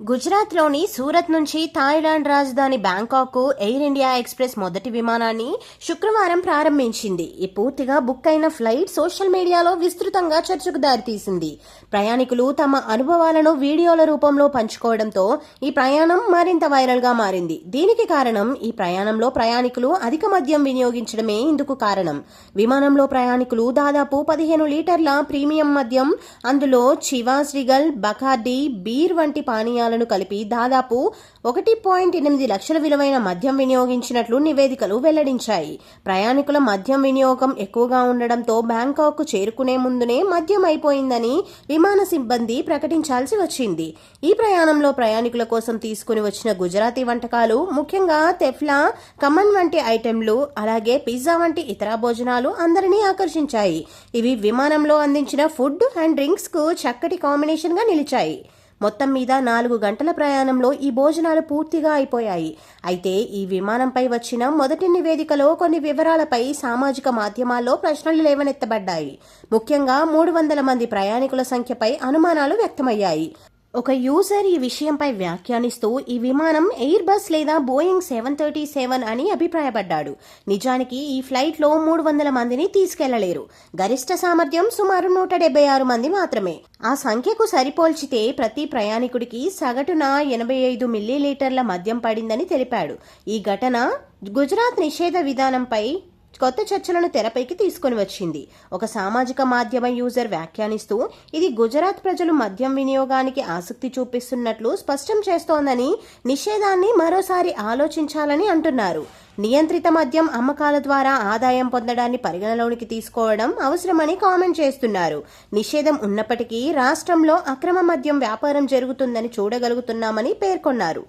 గుజరాత్లోని సూరత్ నుంచి థాయిలాండ్ రాజధాని బ్యాంకాక్ ఎయిర్ ఇండియా ఎక్స్ప్రెస్ మొదటి విమానాన్ని శుక్రవారం ప్రారంభించింది. ఈ పూర్తిగా బుక్ అయిన ఫ్లైట్ సోషల్ మీడియాలో విస్తృతంగా చర్చకు దారితీసింది. ప్రయాణికులు తమ అనుభవాలను వీడియోల రూపంలో పంచుకోవడంతో ఈ ప్రయాణం మరింత వైరల్గా మారింది. దీనికి కారణం ఈ ప్రయాణంలో ప్రయాణికులు అధిక మద్యం వినియోగించడమే ఇందుకు కారణం. విమానంలో ప్రయాణికులు దాదాపు పదిహేను లీటర్ల ప్రీమియం మద్యం అందులో చివా శ్రీగల్ బకార్డీ బీర్ వంటి పానీయాలను కలిపి దాదాపు ఒకటి పాయింట్ ఎనిమిది లక్షల విలువైన మద్యం వినియోగించినట్లు నివేదికలు వెల్లడించాయి. ప్రయాణికుల మద్యం వినియోగం ఎక్కువగా ఉండడంతో బ్యాంకాక్ చేరుకునే ముందునే మద్యం అయిపోయిందని విమాన సిబ్బంది ప్రకటించాల్సి వచ్చింది. ఈ ప్రయాణంలో ప్రయాణికుల కోసం తీసుకుని వచ్చిన గుజరాతీ వంటకాలు ముఖ్యంగా తెఫ్లా కమన్ వంటి ఐటెంలు అలాగే పిజ్జా వంటి ఇతర భోజనాలు అందరినీ ఆకర్షించాయి. ఇవి విమానంలో అందించిన ఫుడ్ అండ్ డ్రింక్స్కు చక్కటి కాంబినేషన్గా నిలిచాయి. మొత్తం మీద నాలుగు గంటల ప్రయాణంలో ఈ భోజనాలు పూర్తిగా అయిపోయాయి. అయితే ఈ విమానంపై వచ్చిన మొదటి నివేదికలో కొన్ని వివరాలపై సామాజిక మాధ్యమాల్లో ప్రశ్నలు లేవనెత్తబడ్డాయి. ముఖ్యంగా మూడు వందల మంది ప్రయాణికుల సంఖ్యపై అనుమానాలు వ్యక్తమయ్యాయి. ఒక యూజర్ ఈ విషయంపై వ్యాఖ్యానిస్తూ ఈ విమానం ఎయిర్ బస్ లేదా బోయింగ్ సెవెన్ థర్టీ సెవెన్ అని అభిప్రాయపడ్డాడు. నిజానికి ఈ ఫ్లైట్లో మూడు వందల మందిని తీసుకెళ్ళలేరు. గరిష్ట సామర్థ్యం సుమారు నూట డెబ్బై ఆరు మంది మాత్రమే. ఆ సంఖ్యకు సరిపోల్చితే ప్రతి ప్రయాణికుడికి సగటున ఎనభై ఐదు మిల్లీలీటర్ల మద్యం పడిందని తెలిపాడు. ఈ ఘటన గుజరాత్ నిషేధ విధానంపై కొత్త చర్చలను తెరపైకి తీసుకొని వచ్చింది. ఒక సామాజిక మాధ్యమ యూజర్ వ్యాఖ్యానిస్తూ ఇది గుజరాత్ ప్రజలు మద్యం వినియోగానికి ఆసక్తి చూపిస్తున్నట్లు స్పష్టం చేస్తోందని నిషేధాన్ని మరోసారి ఆలోచించాలని అంటున్నారు. నియంత్రిత మద్యం అమ్మకాల ద్వారా ఆదాయం పొందడాన్ని పరిగణలోనికి తీసుకోవడం అవసరమని కామెంట్ చేస్తున్నారు. నిషేధం ఉన్నప్పటికీ రాష్ట్రంలో అక్రమ మద్యం వ్యాపారం జరుగుతుందని చూడగలుగుతున్నామని పేర్కొన్నారు.